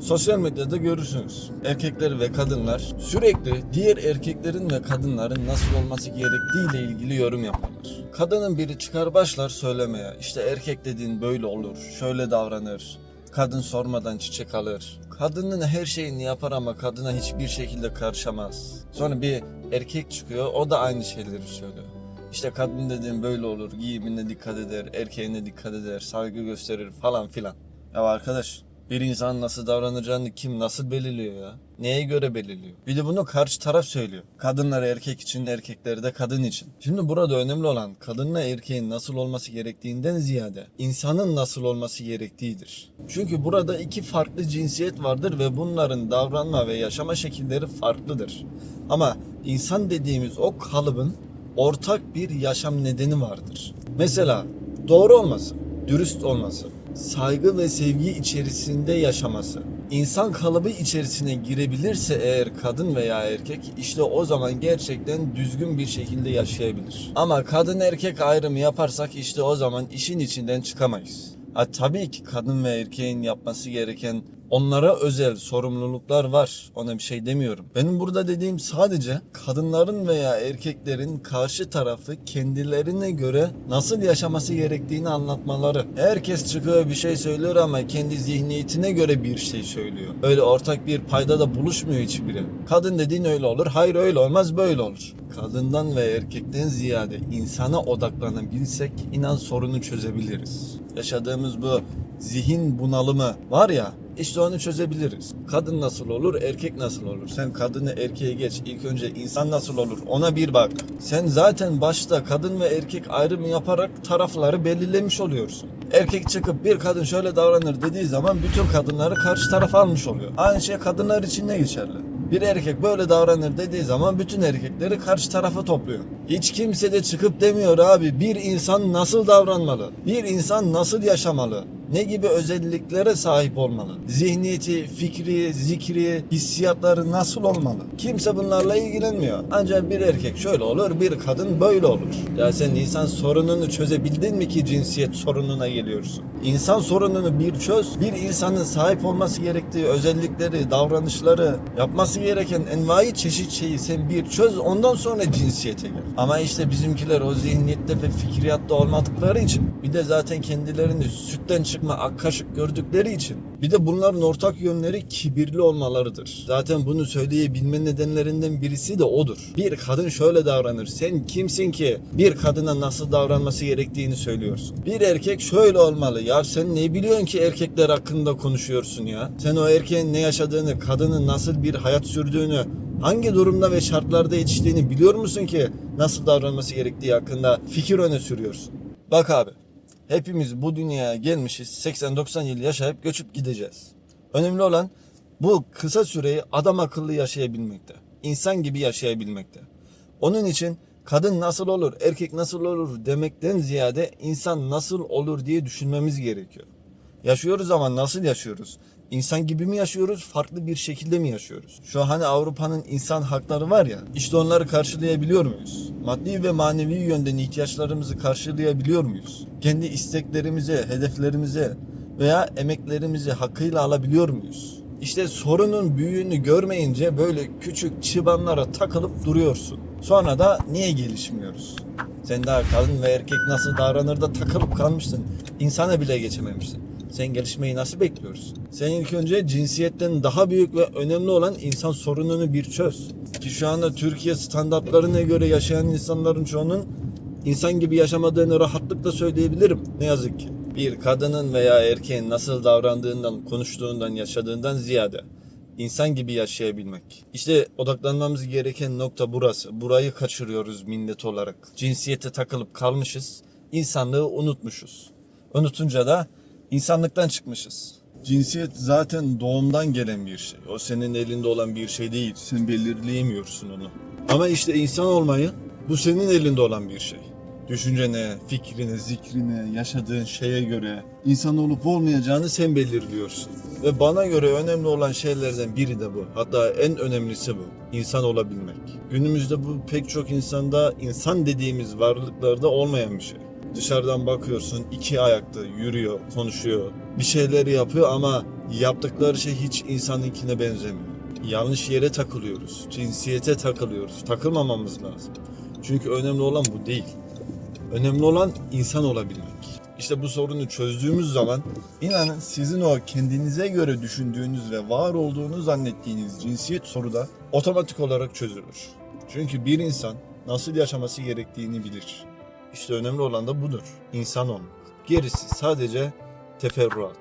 Sosyal medyada görürsünüz. Erkekler ve kadınlar sürekli diğer erkeklerin ve kadınların nasıl olması gerektiğiyle ilgili yorum yaparlar. Kadının biri çıkar başlar söylemeye. İşte erkek dediğin böyle olur, şöyle davranır. Kadın sormadan çiçek alır. Kadının her şeyini yapar ama kadına hiçbir şekilde karışamaz. Sonra bir erkek çıkıyor, o da aynı şeyleri söylüyor. İşte kadın dediğin böyle olur, giyimine dikkat eder, erkeğine dikkat eder, saygı gösterir falan filan. Ya arkadaş bir insan nasıl davranacağını kim nasıl belirliyor ya? Neye göre belirliyor? Bir de bunu karşı taraf söylüyor. Kadınlar erkek için, erkekleri de kadın için. Şimdi burada önemli olan kadınla erkeğin nasıl olması gerektiğinden ziyade insanın nasıl olması gerektiğidir. Çünkü burada iki farklı cinsiyet vardır ve bunların davranma ve yaşama şekilleri farklıdır. Ama insan dediğimiz o kalıbın ortak bir yaşam nedeni vardır. Mesela doğru olması, dürüst olması, saygı ve sevgi içerisinde yaşaması. İnsan kalıbı içerisine girebilirse eğer kadın veya erkek işte o zaman gerçekten düzgün bir şekilde yaşayabilir. Ama kadın erkek ayrımı yaparsak işte o zaman işin içinden çıkamayız. Ha, tabii ki kadın ve erkeğin yapması gereken onlara özel sorumluluklar var. Ona bir şey demiyorum. Benim burada dediğim sadece kadınların veya erkeklerin karşı tarafı kendilerine göre nasıl yaşaması gerektiğini anlatmaları. Herkes çıkıyor bir şey söylüyor ama kendi zihniyetine göre bir şey söylüyor. Öyle ortak bir payda da buluşmuyor hiçbiri. Kadın dediğin öyle olur. Hayır öyle olmaz böyle olur. Kadından ve erkekten ziyade insana odaklanabilsek inan sorunu çözebiliriz. Yaşadığımız bu zihin bunalımı var ya işte onu çözebiliriz. Kadın nasıl olur, erkek nasıl olur? Sen kadını erkeğe geç. İlk önce insan nasıl olur? Ona bir bak. Sen zaten başta kadın ve erkek ayrımı yaparak tarafları belirlemiş oluyorsun. Erkek çıkıp bir kadın şöyle davranır dediği zaman bütün kadınları karşı tarafa almış oluyor. Aynı şey kadınlar için de geçerli. Bir erkek böyle davranır dediği zaman bütün erkekleri karşı tarafa topluyor. Hiç kimse de çıkıp demiyor abi bir insan nasıl davranmalı? Bir insan nasıl yaşamalı? Ne gibi özelliklere sahip olmalı? Zihniyeti, fikri, zikri, hissiyatları nasıl olmalı? Kimse bunlarla ilgilenmiyor. Ancak bir erkek şöyle olur, bir kadın böyle olur. Ya sen insan sorununu çözebildin mi ki cinsiyet sorununa geliyorsun? İnsan sorununu bir çöz, bir insanın sahip olması gerektiği özellikleri, davranışları, yapması gereken envai çeşit şeyi sen bir çöz, ondan sonra cinsiyete gel. Ama işte bizimkiler o zihniyette ve fikriyatta olmadıkları için, bir de zaten kendilerini sütten çıkma kaşık gördükleri için, bir de bunların ortak yönleri kibirli olmalarıdır. Zaten bunu söyleyebilme nedenlerinden birisi de odur. Bir kadın şöyle davranır. Sen kimsin ki bir kadına nasıl davranması gerektiğini söylüyorsun. Bir erkek şöyle olmalı. Ya sen ne biliyorsun ki erkekler hakkında konuşuyorsun ya? Sen o erkeğin ne yaşadığını, kadının nasıl bir hayat sürdüğünü, hangi durumda ve şartlarda yetiştiğini biliyor musun ki nasıl davranması gerektiği hakkında fikir öne sürüyorsun? Bak abi, hepimiz bu dünyaya gelmişiz, 80-90 yıl yaşayıp göçüp gideceğiz. Önemli olan bu kısa süreyi adam akıllı yaşayabilmekte. insan gibi yaşayabilmekte. Onun için kadın nasıl olur, erkek nasıl olur demekten ziyade insan nasıl olur diye düşünmemiz gerekiyor. Yaşıyoruz ama nasıl yaşıyoruz? İnsan gibi mi yaşıyoruz, farklı bir şekilde mi yaşıyoruz? Şu hani Avrupa'nın insan hakları var ya, işte onları karşılayabiliyor muyuz? Maddi ve manevi yönden ihtiyaçlarımızı karşılayabiliyor muyuz? Kendi isteklerimize, hedeflerimize veya emeklerimizi hakkıyla alabiliyor muyuz? İşte sorunun büyüğünü görmeyince böyle küçük çıbanlara takılıp duruyorsun. Sonra da niye gelişmiyoruz? Sen daha kadın ve erkek nasıl davranır da takılıp kalmışsın. İnsana bile geçememişsin. Sen gelişmeyi nasıl bekliyorsun? Sen ilk önce cinsiyetten daha büyük ve önemli olan insan sorununu bir çöz. Ki şu anda Türkiye standartlarına göre yaşayan insanların çoğunun insan gibi yaşamadığını rahatlıkla söyleyebilirim. Ne yazık ki. Bir kadının veya erkeğin nasıl davrandığından, konuştuğundan, yaşadığından ziyade insan gibi yaşayabilmek. İşte odaklanmamız gereken nokta burası. Burayı kaçırıyoruz millet olarak. Cinsiyete takılıp kalmışız. İnsanlığı unutmuşuz. Unutunca da insanlıktan çıkmışız. Cinsiyet zaten doğumdan gelen bir şey. O senin elinde olan bir şey değil. Sen belirleyemiyorsun onu. Ama işte insan olmayı bu senin elinde olan bir şey. Düşüncene, fikrine, zikrine, yaşadığın şeye göre insan olup olmayacağını sen belirliyorsun. Ve bana göre önemli olan şeylerden biri de bu. Hatta en önemlisi bu. İnsan olabilmek. Günümüzde bu pek çok insanda insan dediğimiz varlıklarda olmayan bir şey. Dışarıdan bakıyorsun iki ayakta yürüyor, konuşuyor, bir şeyleri yapıyor ama yaptıkları şey hiç insanınkine benzemiyor. Yanlış yere takılıyoruz, cinsiyete takılıyoruz. Takılmamamız lazım. Çünkü önemli olan bu değil. Önemli olan insan olabilmek. İşte bu sorunu çözdüğümüz zaman inanın sizin o kendinize göre düşündüğünüz ve var olduğunu zannettiğiniz cinsiyet soruda otomatik olarak çözülür. Çünkü bir insan nasıl yaşaması gerektiğini bilir. İşte önemli olan da budur. İnsan olmak. Gerisi sadece teferruat.